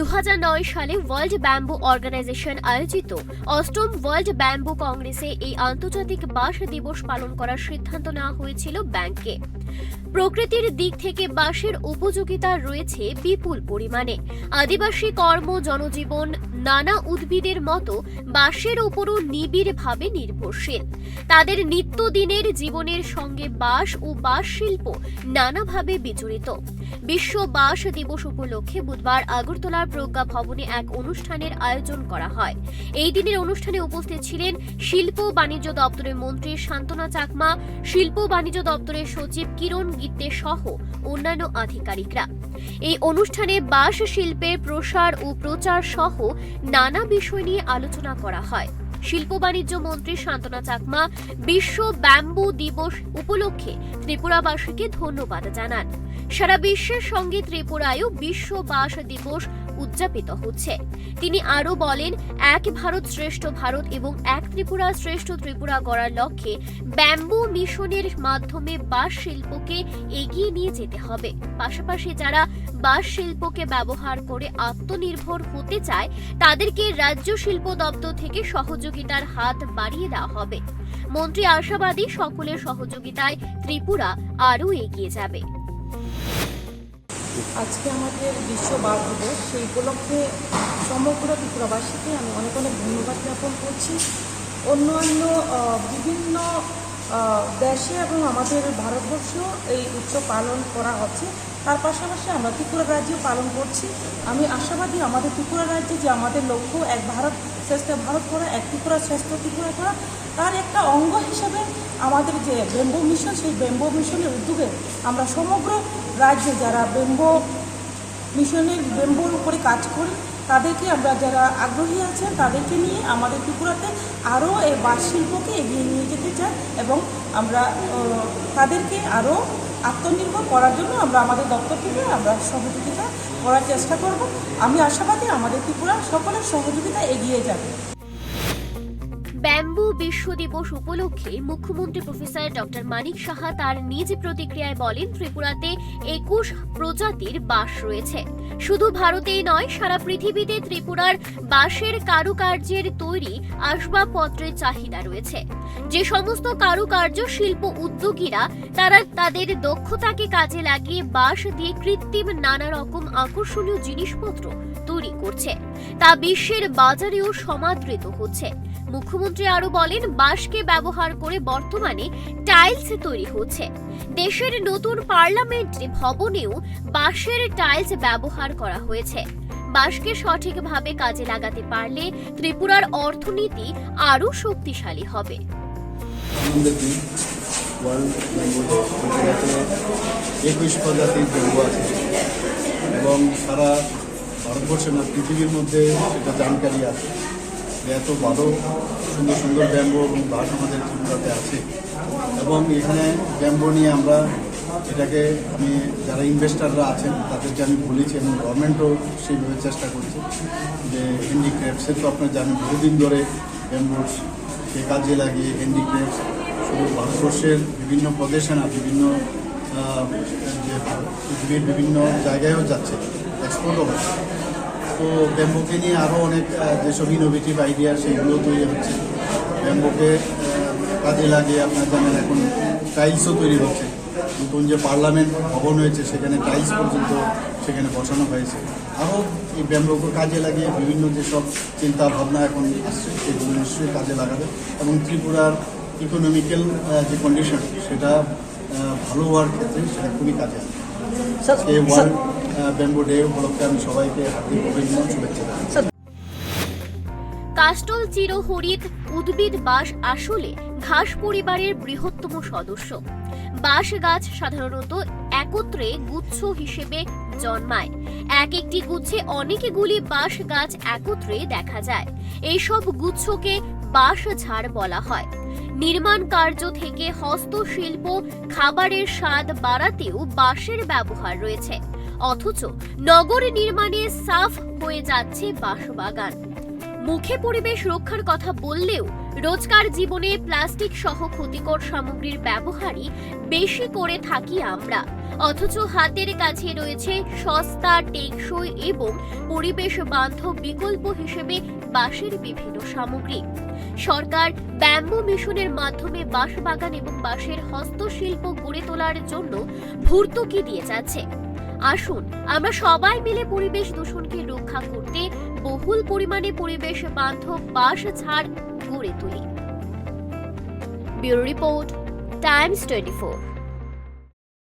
দু সালে world bamboo organisation আয়োজিত অষ্টম ওয়ার্ল্ড ব্যাম্বু কংগ্রেসে এই আন্তর্জাতিক বাঁশ দিবস পালন করার সিদ্ধান্ত নেওয়া হয়েছিল ব্যাংকে। প্রকৃতির দিক থেকে বাঁশের উপযোগিতা রয়েছে বিপুল পরিমাণে। আদিবাসী কর্ম, জনজীবন নানা উদ্ভিদের মতো বাঁশের উপরও নিবিড়ভাবে নির্ভরশীল। তাদের নিত্যদিনের জীবনের সঙ্গে বাঁশ ও বাঁশ শিল্প নানাভাবে বিজড়িত। বিশ্ব বাঁশ দিবস উপলক্ষে বুধবার আগরতলার প্রজ্ঞা ভবনে এক অনুষ্ঠানের আয়োজন করা হয়। এই দিনের অনুষ্ঠানে উপস্থিত ছিলেন শিল্প বাণিজ্য দপ্তরের মন্ত্রী শান্তনা চাকমা, শিল্প বাণিজ্য দপ্তরের সচিব কিরণ গিত্তে সহ অন্যান্য আধিকারিকরা। এই অনুষ্ঠানে বাঁশ শিল্পের প্রসার ও প্রচার সহ নানা বিষয় নিয়ে আলোচনা করা হয়। শিল্প বাণিজ্য মন্ত্রী শান্তনা চাকমা বিশ্ব ব্যাম্বু দিবস উপলক্ষে ত্রিপুরাবাসীকে ধন্যবাদ জানান। সারা বিশ্বের সঙ্গে ত্রিপুরায়ও বিশ্ব বাস দিবস উদযাপিত হচ্ছে। তিনি আরও বলেন, এক ভারত শ্রেষ্ঠ ভারত এবং এক ত্রিপুরা শ্রেষ্ঠ ত্রিপুরা গড়ার লক্ষ্যে ব্যাম্বু মিশনের মাধ্যমে বাঁশ শিল্পকে এগিয়ে নিয়ে যেতে হবে। পাশাপাশি যারা বাঁশ শিল্পকে ব্যবহার করে আত্মনির্ভর হতে চায়, তাদেরকে রাজ্য শিল্প দপ্তর থেকে সহযোগিতার হাত বাড়িয়ে দেওয়া হবে। মন্ত্রী আশাবাদী, সকলের সহযোগিতায় ত্রিপুরা আরও এগিয়ে যাবে। আজকে আমাদের বিশ্ব বাঘ দিবস, সেই উপলক্ষে সমগ্র ত্রিপুরাবাসীকে আমি অনেক অনেক ধন্যবাদ জ্ঞাপন করছি। অন্যান্য বিভিন্ন দেশে এবং আমাদের ভারতবর্ষেও এই উৎসব পালন করা হচ্ছে। তার পাশাপাশি আমরা ত্রিপুরা রাজ্যেও পালন করছি। আমি আশাবাদী আমাদের ত্রিপুরা রাজ্যে যে আমাদের লক্ষ্য, এক ভারত শ্রেষ্ঠ ভারত করা, এক ত্রিপুরা শ্রেষ্ঠ ত্রিপুরা করা, তার একটা অঙ্গ হিসেবে আমাদের যে বেম্বো মিশন, সেই বেম্বো মিশনের উদ্যোগে আমরা সমগ্র রাজ্যে যারা বেম্বো মিশনের, বেম্বোর উপরে কাজ করি, তাদেরকে আমরা যারা আগ্রহী আছেন, তাদেরকে নিয়ে আমাদের ত্রিপুরাতে আরও এই বাঁশ শিল্পকে এগিয়ে নিয়ে যেতে চাই এবং আমরা তাদেরকে আরও আত্মনির্ভর করার জন্য আমরা আমাদের দপ্তর থেকে আমরা সহযোগিতা করার চেষ্টা করব। আমি আশাবাদী আমাদের ত্রিপুরা সকলের সহযোগিতা এগিয়ে যাবে। ব্যাম্বু বিশ্ব দিবস উপলক্ষে মুখ্যমন্ত্রী প্রফেসর ডক্টর মানিক সাহা তার নিজ প্রতিক্রিয়ায় বলেন, ত্রিপুরাতে একুশ প্রজাতির বাস রয়েছে। শুধু ভারতেই নয়, সারা পৃথিবীতে ত্রিপুরার বাঁশের কারুকার্যের তৈরি আসবাবপত্রের চাহিদা রয়েছে। যে সমস্ত কারুকার্য শিল্প উদ্যোগীরা, তারা তাদের দক্ষতাকে কাজে লাগিয়ে বাঁশ দিয়ে কৃত্রিম নানা রকম আকর্ষণীয় জিনিসপত্র তৈরি করছে। তা বিশ্বের বাজারেও সমাদৃত হচ্ছে। মুখ্যমন্ত্রী আরও বলেন, বাঁশকে ব্যবহার করে বর্তমানে টাইলস তৈরি হচ্ছে। দেশের নতুন পার্লামেন্ট ভবনেও বাঁশের টাইলস ব্যবহার করা হয়েছে। বাঁশকে সঠিকভাবে কাজে লাগাতে পারলে ত্রিপুরার অর্থনীতি আরও শক্তিশালী হবে। একুশ প্রজাতির আছে এবং সারা ভারতবর্ষে না, পৃথিবীর মধ্যে সেটা জানকারি আছে। এত ভালো সুন্দর সুন্দর ব্যাম্বু এবং বাস আমাদের ত্রিপুরাতে আছে। এবং এখানে ব্যাম্বু নিয়ে আমরা এটাকে আমি যারা ইনভেস্টাররা আছেন, তাদেরকে আমি বলেছি এবং গভর্নমেন্টও সেইভাবে চেষ্টা করছে যে হ্যান্ডিক্রাফটসের তো আপনার জানেন বহুদিন ধরে ব্যাম্বুস সে কাজে লাগিয়ে হ্যান্ডিক্রাফটস শুধু ভারতবর্ষের বিভিন্ন প্রদেশে না, বিভিন্ন যে পৃথিবীর বিভিন্ন জায়গায়ও যাচ্ছে এক্সপোর্টও হচ্ছে। তো ব্যাম্বুকে নিয়ে আরও অনেক যেসব ইনোভেটিভ আইডিয়া সেগুলো তৈরি হচ্ছে। ব্যাম্বুকে কাজে লাগিয়ে আপনার জানেন এখন টাইলসও তৈরি হচ্ছে। নতুন যে পার্লামেন্ট ভবন হয়েছে সেখানে টাইলস পর্যন্ত সেখানে বসানো হয়েছে। আরও এই ব্যাম্বুকে কাজে লাগিয়ে বিভিন্ন যেসব চিন্তা ভাবনা এখন আসছে সেগুলো নিশ্চয়ই কাজে লাগাবে। এবং ত্রিপুরার ইকোনমিক্যাল যে কন্ডিশন সেটা ভালো হওয়ার ক্ষেত্রে সেটা খুবই কাজে আসবে। ব্যাম্বু ডে উপলক্ষে আমি সবাইকে হার্দিক অভিনন্দন, শুভেচ্ছা কাস্টল চিরহরিৎ উদ্ভিদ বাঁশ আসলে ঘাস পরিবারের বৃহত্তম সদস্য। বাঁশ গাছ সাধারণত একত্রে গুচ্ছ হিসেবে জন্মায়। এক একটি গুচ্ছে অনেকগুলি বাঁশ গাছ একত্রে দেখা যায়। এইসব গুচ্ছকে বাঁশ ঝাড় বলা হয়। নির্মাণ কার্য থেকে হস্তশিল্প, খাবারের স্বাদ বাড়াতেও বাঁশের ব্যবহার রয়েছে। অথচ নগর নির্মাণে সাফ হয়ে যাচ্ছে বাঁশবাগান মুখে পরিবেশ রক্ষার কথা বললেও রোজকার জীবনে প্লাস্টিক সহ ক্ষতিকর সামগ্রীর ব্যবহারই বেশি করে থাকি আমরা। অথচ হাতের কাছে রয়েছে সস্তা, টেকসই এবং পরিবেশ বান্ধব বিকল্প হিসেবে বাঁশের বিভিন্ন সামগ্রী। সরকার ব্যাম্বু মিশনের মাধ্যমে বাঁশ বাগান এবং বাঁশের হস্তশিল্প গড়ে তোলার জন্য ভর্তুকি দিয়ে যাচ্ছে। আসুন, আমরা সবাই মিলে পরিবেশ দূষণকে রক্ষা করতে বহুল পরিমাণে পরিবেশ বান্ধব বাস ছাড় গড়ে তুলি। Bureau report, Times twenty